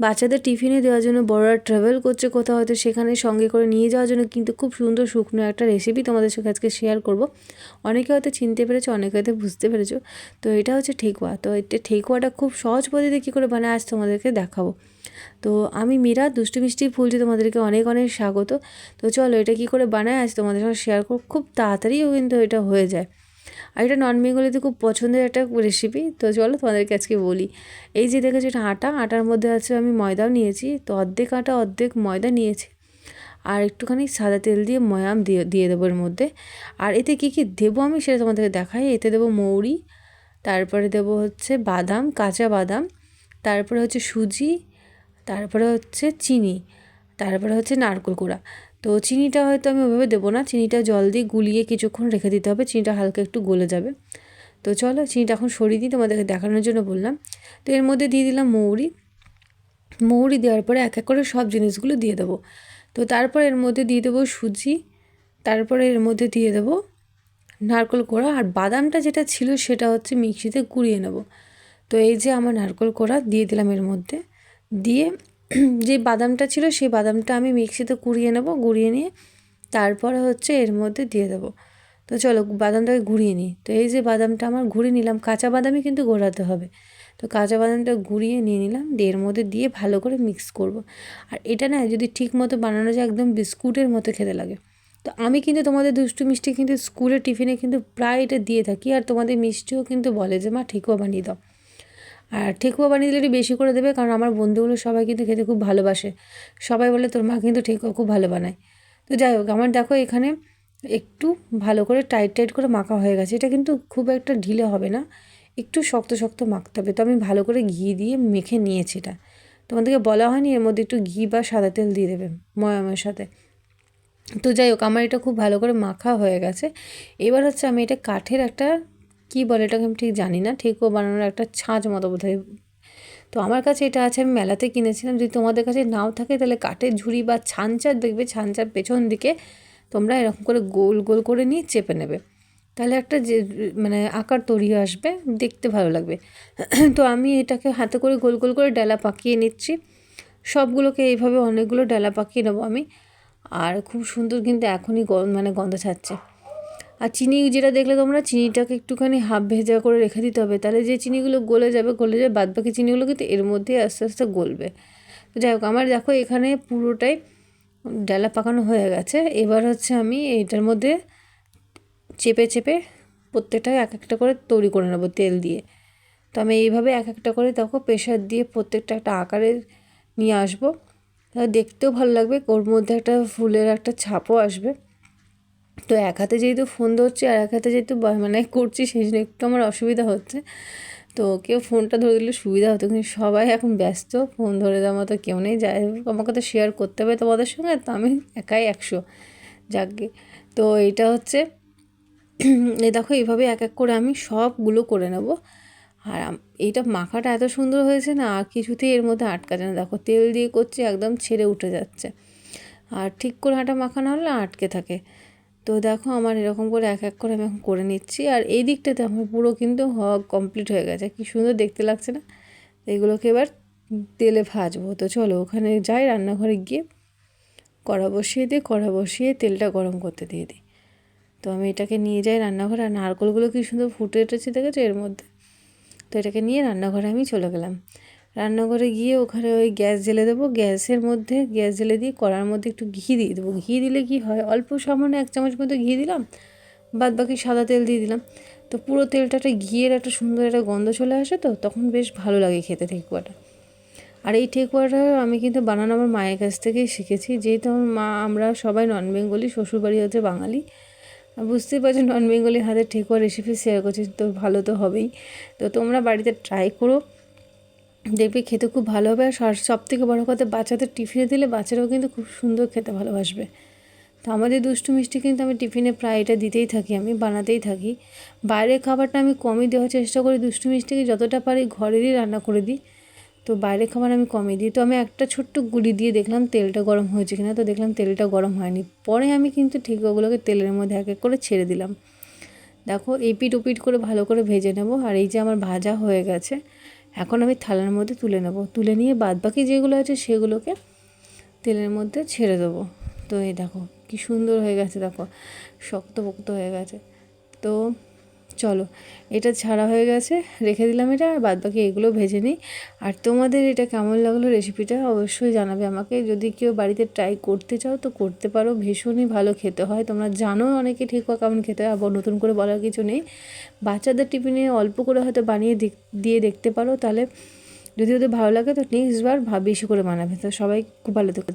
বাচ্চাদের টিফিনে দেওয়ার জন্য বড়রা ট্রাভেল করছে কোথাও, হয়তো সেখানে সঙ্গে করে নিয়ে যাওয়ার জন্য, কিন্তু খুব সুন্দর শুকনো একটা রেসিপি তোমাদের সঙ্গে আজকে শেয়ার করব। অনেকে হয়তো চিনতে পেরেছ, অনেকে হয়তো বুঝতে পেরেছ। তো এটা হচ্ছে ঠেকুয়া। তো এটা ঠেকুয়াটা খুব সহজ পদ্ধতিতে কী করে বানায়, আজ তোমাদেরকে দেখাবো। তো আমি মীরা, দুষ্টু মিষ্টি ফুলছি তোমাদেরকে অনেক অনেক স্বাগত। তো চলো এটা কী করে বানায়, আজ তোমাদের সঙ্গে শেয়ার করব। খুব তাড়াতাড়িও কিন্তু এটা হয়ে যায়। আর এটা নন বেঙ্গলিতে খুব পছন্দের একটা রেসিপি তো চলো তোমাদেরকে আজকে বলি। এই যে দেখেছি এটা আটা, আটার মধ্যে আছে আমি ময়দাও নিয়েছি, তো অর্ধেক আটা, অর্ধেক ময়দা নিয়েছি। আর একটুখানি সাদা তেল দিয়ে ময়াম দিয়ে দিয়ে দেবো এর মধ্যে। আর এতে কী কী দেবো আমি সেটা তোমাদেরকে দেখাই। এতে দেবো মৌরি, তারপরে দেবো হচ্ছে বাদাম, কাঁচা বাদাম, তারপরে হচ্ছে সুজি, তারপরে হচ্ছে চিনি, তারপরে হচ্ছে নারকোল কুড়া। তো চিনিটা হয়তো আমি ওভাবে দেবো না। চিনিটা জল দিয়ে গুলিয়ে কিছুক্ষণ রেখে দিতে হবে। চিনিটা হালকা একটু গলে যাবে। তো চলো, চিনিটা এখন সরিয়ে দিই। তোমাদেরকে দেখানোর জন্য বললাম। তো এর মধ্যে দিয়ে দিলাম মৌরি। মৌরি দেওয়ার পরে এক এক করে সব জিনিসগুলো দিয়ে দেবো। তো তারপর এর মধ্যে দিয়ে দেবো সুজি। তারপরে এর মধ্যে দিয়ে দেবো নারকোল কোড়া। আর বাদামটা যেটা ছিল সেটা হচ্ছে মিক্সিতে কুড়িয়ে নেব। তো এই যে আমার নারকোল কোড়া, দিয়ে দিলাম এর মধ্যে। দিয়ে যে বাদামটা ছিল সেই বাদামটা আমি মিক্সিতে কুড়িয়ে নেব, গুঁড়িয়ে নিয়ে তারপরে হচ্ছে এর মধ্যে দিয়ে দেবো। তো চলো বাদামটাকে ঘুরিয়ে নিই। তো এই যে বাদামটা আমার ঘুরিয়ে নিলাম, কাঁচা বাদামই কিন্তু গোড়াতে হবে। তো কাঁচা বাদামটা ঘুরিয়ে নিয়ে নিলাম, দিয়ে এর মধ্যে দিয়ে ভালো করে মিক্স করব। আর এটা না যদি ঠিক মতো বানানো যায়, একদম বিস্কুটের মতো খেতে লাগে। তো আমি কিন্তু তোমাদের দুষ্টু মিষ্টি কিন্তু স্কুলের টিফিনে কিন্তু প্রায় এটা দিয়ে থাকি, আর তোমাদের মিষ্টিও কিন্তু বলে যে, মা, ঠিকও বানিয়ে দাও। আর ঠেকুয়া বানিয়ে দিলে একটু বেশি করে দেবে, কারণ আমার বন্ধুগুলো সবাই কিন্তু খেতে খুব ভালোবাসে। সবাই বলে তোর মা কিন্তু ঠেকুয়া খুব ভালো বানায়। তো যাই হোক, আমার দেখো এখানে একটু ভালো করে টাইট টাইট করে মাখা হয়ে গেছে। এটা কিন্তু খুব একটা ঢিলে হবে না, একটু শক্ত শক্ত মাখতে হবে। তো আমি ভালো করে ঘি দিয়ে মেখে নিয়েছি এটা। তোমাদেরকে বলা হয়নি, এর মধ্যে একটু ঘি বা সাদা তেল দিয়ে দেবে ময়ামের সাথে। তো যাই হোক, আমার এটা খুব ভালো করে মাখা হয়ে গেছে। এবার হচ্ছে আমি এটা কাঠের একটা কী বলে এটাকে আমি ঠিক জানি না, ঠেকুয়া বানানোর একটা ছাঁচ মতো বোধ তো আমার কাছে এটা আছে, আমি মেলাতে কিনেছিলাম, যদি তোমাদের কাছে নাও থাকে তাহলে কাঠের ঝুড়ি বা ছানচার দেখবে ছানচার পেছন দিকে তোমরা এরকম করে গোল গোল করে নিয়ে চেপে নেবে। তাহলে একটা যে মানে আকার তৈরি আসবে, দেখতে ভালো লাগবে। তো আমি এটাকে হাতে করে গোল গোল করে ডালা পাকিয়ে নিচ্ছি। সবগুলোকে এইভাবে অনেকগুলো ডালা পাকিয়ে নেব আমি। আর খুব সুন্দর কিন্তু এখনই মানে গন্ধ ছাড়ছে। আর চিনি যেটা দেখলে তোমরা, চিনিটাকে একটুখানি হাফ ভেজা করে রেখে দিতে হবে। তাহলে যে চিনিগুলো গলে যাবে গলে যাবে, বাদ বাকি চিনিগুলো কিন্তু এর মধ্যেই আস্তে আস্তে গলবে। তো যাই হোক, আমার দেখো এখানে পুরোটাই ডালা পাকানো হয়ে গেছে। এবার হচ্ছে আমি এইটার মধ্যে চেপে চেপে প্রত্যেকটা এক একটা করে তৈরি করে নেব তেল দিয়ে। তো আমি এইভাবে এক একটা করে দেখো প্রেশার দিয়ে প্রত্যেকটা একটা আকারে নিয়ে আসব। দেখতেও ভালো লাগবে, ওর মধ্যে একটা ফুলের একটা ছাপও আসবে। তো এক হাতে যেহেতু ফোন ধরছি আর এক হাতে যেহেতু মানে করছি সেই জন্য একটু আমার অসুবিধা হচ্ছে। তো কেউ ফোনটা ধরে দিলে সুবিধা হতো, কিন্তু সবাই এখন ব্যস্ত ফোন ধরে দেওয়ার মতো কেউ নেই। যাই হোক আমাকে তো শেয়ার করতে হবে তোমাদের সঙ্গে, তো আমি একাই একশো। যাকে তো এটা হচ্ছে, এই দেখো এইভাবে এক এক করে আমি সবগুলো করে নেব। আর এইটা মাখাটা এত সুন্দর হয়েছে না, আর কিছুতেই এর মধ্যে আটকাছে না। দেখো তেল দিয়ে করছি, একদম ছেড়ে উঠে যাচ্ছে। আর ঠিক করে হাঁটা মাখানো হলে আটকে থাকে। তো দেখো আমার এরকম করে এক এক করে আমি এখন করে নিচ্ছি। আর এই দিকটাতে আমার পুরো কিন্তু হওয়া কমপ্লিট হয়ে গেছে। কী সুন্দর দেখতে লাগছে না? এগুলোকে এবার তেলে ভাজবো। তো চলো ওখানে যাই রান্নাঘরে গিয়ে কড়া বসিয়ে দিই। কড়া বসিয়ে তেলটা গরম করতে দিয়ে দিই। তো আমি এটাকে নিয়ে যাই রান্নাঘরে। আর নারকলগুলো কী সুন্দর ফুটে উঠেছে দেখেছ এর মধ্যে? তো এটাকে নিয়ে রান্নাঘরে আমি চলে গেলাম। রান্নাঘরে গিয়ে ওখানে ওই গ্যাস জেলে দেবো। গ্যাসের মধ্যে, গ্যাস জেলে দিয়ে কড়ার মধ্যে একটু ঘি দিয়ে দেবো। ঘি দিলে কি হয়? অল্প সামান্য এক চামচ মতো ঘি দিলাম, বাদ বাকি সাদা তেল দিয়ে দিলাম। তো পুরো তেলটা একটা ঘিয়ের একটা সুন্দর একটা গন্ধ চলে আসে তো, তখন বেশ ভালো লাগে খেতে ঠেকুয়াটা আর এই ঠেকুয়াটা আমি কিন্তু বানানো আমার মায়ের কাছ থেকেই শিখেছি। যেহেতু আমার মা, আমরা সবাই নন বেঙ্গলি শ্বশুরবাড়ি হচ্ছে বাঙালি। বুঝতেই পারছ নন বেঙ্গলি হাতের ঠেকুয়া রেসিপি শেয়ার করছি, তো ভালো তো হবেই। তো তোমরা বাড়িতে ট্রাই করো। দেখবে খেতে খুব ভালো হবে আর সব থেকে বড়ো কথা, বাচ্চাদের টিফিনে দিলে বাচ্চারাও কিন্তু খুব সুন্দর খেতে ভালোবাসবে। তো আমাদের দুষ্টু মিষ্টি কিন্তু আমি টিফিনে প্রায় এটা দিতেই থাকি, আমি বানাতেই থাকি। বাইরের খাবারটা আমি কমই দেওয়ার চেষ্টা করি, দুষ্টু মিষ্টিকে যতটা পারি ঘরেরই রান্না করে দিই। তো বাইরের খাবার আমি কমই দিই। তো আমি একটা ছোট্ট গুলি দিয়ে দেখলাম তেলটা গরম হয়েছে কিনা, তো দেখলাম তেলটা গরম হয়নি। পরে আমি কিন্তু ঠিক ওগুলোকে তেলের মধ্যে এক এক করে ছেড়ে দিলাম। দেখো, এপিট ওপিট করে ভালো করে ভেজে নেব। আর এই যে আমার ভাজা হয়ে গেছে এখন আমি থালার মধ্যে তুলে নেব। তুলে নিয়ে বাদ বাকি যেগুলো আছে সেগুলোকে তেলের মধ্যে ছেড়ে দেবো। তো এই দেখো, কি সুন্দর হয়ে গেছে, দেখো শক্ত পোক্ত হয়ে গেছে। তো চলো, এটা ছাড়া হয়ে গেছে, রেখে দিলাম এটা, আর বাদ বাকি এগুলো ভেজে নিই। আর তোমাদের এটা কেমন লাগল রেসিপিটা অবশ্যই জানাবে আমাকে। যদি কেউ বাড়িতে ট্রাই করতে চাও, তো করতে পারো। ভীষণই ভালো খেতে হয়। তোমরা জানো অনেকে ঠিক হয় কেমন খেতে হয়, আবার নতুন করে বলার কিছু নেই। বাচ্চাদের টিফিনে অল্প করে হয়তো বানিয়ে দিয়ে দেখতে পারো। তাহলে যদি ওদের ভালো লাগে, তো নেক্সট বার বেশি করে বানাবে। তো সবাই খুব ভালো থেকে।